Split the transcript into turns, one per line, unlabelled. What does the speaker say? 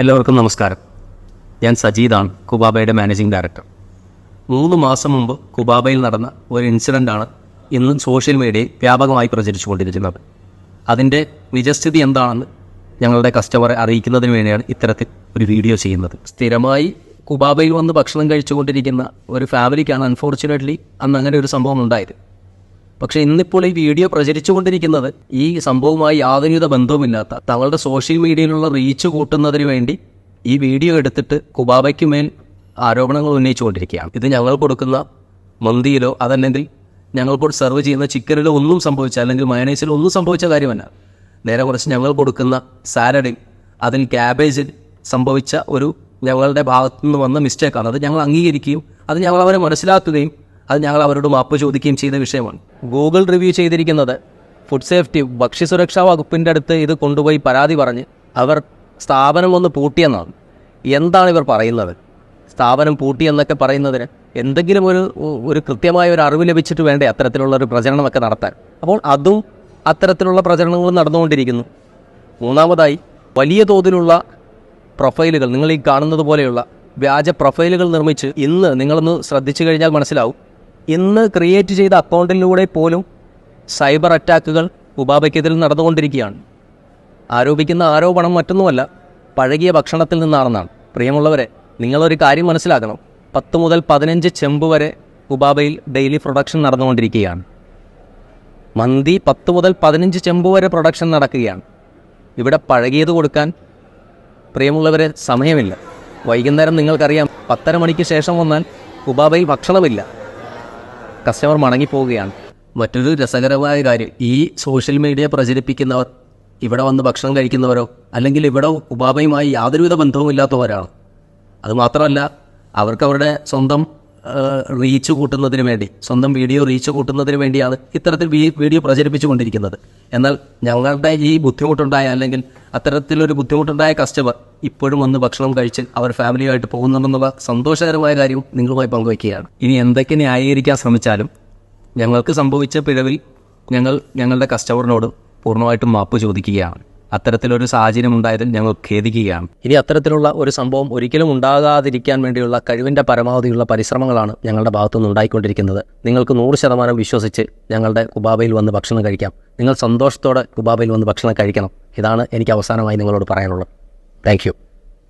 എല്ലാവർക്കും നമസ്കാരം. ഞാൻ സജീദാണ് കുബാബയുടെ മാനേജിംഗ് ഡയറക്ടർ. മൂന്ന് മാസം മുമ്പ് കുബാബയിൽ നടന്ന ഒരു ഇൻസിഡന്റാണ് ഇന്ന് സോഷ്യൽ മീഡിയയിൽ വ്യാപകമായി പ്രചരിച്ചുകൊണ്ടിരിക്കുന്നത്. അതിന്റെ നിജസ്ഥിതി എന്താണെന്ന് ഞങ്ങളുടെ കസ്റ്റമറെ അറിയിക്കുന്നതിന് വേണ്ടിയാണ് ഇത്തരത്തിൽ ഒരു വീഡിയോ ചെയ്യുന്നത്. സ്ഥിരമായി കുബാബയിൽ വന്ന് ഭക്ഷണം കഴിച്ചുകൊണ്ടിരിക്കുന്ന ഒരു ഫാമിലിക്കാണ് അൺഫോർച്ചുനേറ്റ്ലി അന്ന് അങ്ങനെ ഒരു സംഭവം ഉണ്ടായത്. പക്ഷേ ഇന്നിപ്പോൾ ഈ വീഡിയോ പ്രചരിച്ചുകൊണ്ടിരിക്കുന്നത് ഈ സംഭവവുമായി യാതൊരുവിധ ബന്ധവുമില്ലാത്ത തങ്ങളുടെ സോഷ്യൽ മീഡിയയിലുള്ള റീച്ച് കൂട്ടുന്നതിന് വേണ്ടി ഈ വീഡിയോ എടുത്തിട്ട് കുബാബയ്ക്ക് മേൽ ആരോപണങ്ങൾ ഉന്നയിച്ചുകൊണ്ടിരിക്കുകയാണ്. ഇത് ഞങ്ങൾ കൊടുക്കുന്ന മന്തിയിലോ അതല്ലെങ്കിൽ ഞങ്ങൾക്കോട് സെർവ് ചെയ്യുന്ന ചിക്കനിലോ ഒന്നും സംഭവിച്ച അല്ലെങ്കിൽ മയണൈസിലോ ഒന്നും സംഭവിച്ച കാര്യമല്ല. നേരെ കുറച്ച് ഞങ്ങൾ കൊടുക്കുന്ന സാലഡിൽ അതിൽ ക്യാബേജിൽ സംഭവിച്ച ഒരു ഞങ്ങളുടെ ഭാഗത്തു നിന്ന് വന്ന മിസ്റ്റേക്കാണ് അത് ഞങ്ങൾ അംഗീകരിക്കുകയും അത് ഞങ്ങൾ അവരെ മനസ്സിലാക്കുകയും അത് ഞങ്ങൾ അവരോട് മാപ്പ് ചോദിക്കുകയും ചെയ്ത വിഷയമാണ്. ഗൂഗിൾ റിവ്യൂ ചെയ്തിരിക്കുന്നത് ഫുഡ് സേഫ്റ്റി ഭക്ഷ്യസുരക്ഷാ വകുപ്പിന്റെ അടുത്ത് ഇത് കൊണ്ടുപോയി പരാതി പറഞ്ഞ് അവർ സ്ഥാപനം ഒന്ന് പൂട്ടിയെന്നാണ്. എന്താണ് ഇവർ പറയുന്നത്? സ്ഥാപനം പൂട്ടിയെന്നൊക്കെ പറയുന്നതിന് എന്തെങ്കിലും ഒരു ഒരു കൃത്യമായ ഒരു അറിവ് ലഭിച്ചിട്ട് വേണ്ടേ അത്തരത്തിലുള്ള ഒരു പ്രചരണമൊക്കെ നടത്താൻ? അപ്പോൾ അതും അത്തരത്തിലുള്ള പ്രചരണങ്ങൾ നടന്നുകൊണ്ടിരിക്കുന്നു. മൂന്നാമതായി വലിയ തോതിലുള്ള പ്രൊഫൈലുകൾ നിങ്ങൾ ഈ കാണുന്നത് പോലെയുള്ള വ്യാജ പ്രൊഫൈലുകൾ നിർമ്മിച്ച് ഇന്ന് നിങ്ങളൊന്ന് ശ്രദ്ധിച്ചു കഴിഞ്ഞാൽ മനസ്സിലാവും. ഇന്ന് ക്രിയേറ്റ് ചെയ്ത അക്കൗണ്ടിലൂടെ പോലും സൈബർ അറ്റാക്കുകൾ ഉപാപയ്ക്കെതിൽ നടന്നുകൊണ്ടിരിക്കുകയാണ്. ആരോപിക്കുന്ന ആരോപണം മറ്റൊന്നുമല്ല പഴകിയ ഭക്ഷണത്തിൽ നിന്നാണെന്നാണ്. പ്രിയമുള്ളവരെ നിങ്ങളൊരു കാര്യം മനസ്സിലാക്കണം. പത്ത് മുതൽ പതിനഞ്ച് ചെമ്പ് വരെ ഉബാബയിൽ ഡെയിലി പ്രൊഡക്ഷൻ നടന്നുകൊണ്ടിരിക്കുകയാണ്. മന്തി പത്ത് മുതൽ പതിനഞ്ച് ചെമ്പ് വരെ പ്രൊഡക്ഷൻ നടക്കുകയാണ്. ഇവിടെ പഴകിയത് കൊടുക്കാൻ പ്രിയമുള്ളവരെ സമയമില്ല. വൈകുന്നേരം നിങ്ങൾക്കറിയാം പത്തര മണിക്ക് ശേഷം വന്നാൽ ഉബാബയിൽ ഭക്ഷണമില്ല. കസ്റ്റമർ മടങ്ങിപ്പോവുകയാണ് മറ്റൊരു രസകരമായ കാര്യം ഈ സോഷ്യൽ മീഡിയ പ്രചരിപ്പിക്കുന്നവർ ഇവിടെ വന്ന് ഭക്ഷണം കഴിക്കുന്നവരോ അല്ലെങ്കിൽ ഇവിടെ ഉപാപയുമായി യാതൊരുവിധ ബന്ധവും ഇല്ലാത്തവരാണ് അതുമാത്രമല്ല അവർക്ക് അവരുടെ സ്വന്തം റീച്ച് കൂട്ടുന്നതിന് വേണ്ടി സ്വന്തം വീഡിയോ റീച്ച് കൂട്ടുന്നതിന് വേണ്ടിയാണ് ഇത്തരത്തിൽ വീഡിയോ പ്രചരിപ്പിച്ചുകൊണ്ടിരിക്കുന്നത്. എന്നാൽ ഞങ്ങളുടെ ഈ ബുദ്ധിമുട്ടുണ്ടായ അല്ലെങ്കിൽ അത്തരത്തിലൊരു ബുദ്ധിമുട്ടുണ്ടായ കസ്റ്റമർ ഇപ്പോഴും വന്ന് ഭക്ഷണം കഴിച്ച് അവർ ഫാമിലിയുമായിട്ട് പോകുന്നുണ്ടെന്നുള്ള സന്തോഷകരമായ കാര്യവും നിങ്ങളുമായി പങ്കുവയ്ക്കുകയാണ്. ഇനി എന്തൊക്കെ ന്യായീകരിക്കാൻ ശ്രമിച്ചാലും ഞങ്ങൾക്ക് സംഭവിച്ച പിഴവിൽ ഞങ്ങൾ ഞങ്ങളുടെ കസ്റ്റമറിനോട് പൂർണമായിട്ടും മാപ്പ് ചോദിക്കുകയാണ്. അത്തരത്തിലൊരു സാഹചര്യം ഉണ്ടായതിൽ ഞങ്ങൾ ഖേദിക്കുകയാണ്. ഇനി അത്തരത്തിലുള്ള ഒരു സംഭവം ഒരിക്കലും ഉണ്ടാകാതിരിക്കാൻ വേണ്ടിയുള്ള കഴിവിന്റെ പരമാവധിയുള്ള പരിശ്രമങ്ങളാണ് ഞങ്ങളുടെ ഭാഗത്തുനിന്ന് ഉണ്ടായിക്കൊണ്ടിരിക്കുന്നത്. നിങ്ങൾക്ക് നൂറ് ശതമാനം വിശ്വസിച്ച് ഞങ്ങളുടെ കുബാബയിൽ വന്ന് ഭക്ഷണം കഴിക്കാം. നിങ്ങൾ സന്തോഷത്തോടെ കുബാബയിൽ വന്ന് ഭക്ഷണം കഴിക്കണം. ഇതാണ് എനിക്ക് അവസാനമായി നിങ്ങളോട് പറയാനുള്ളത്. താങ്ക്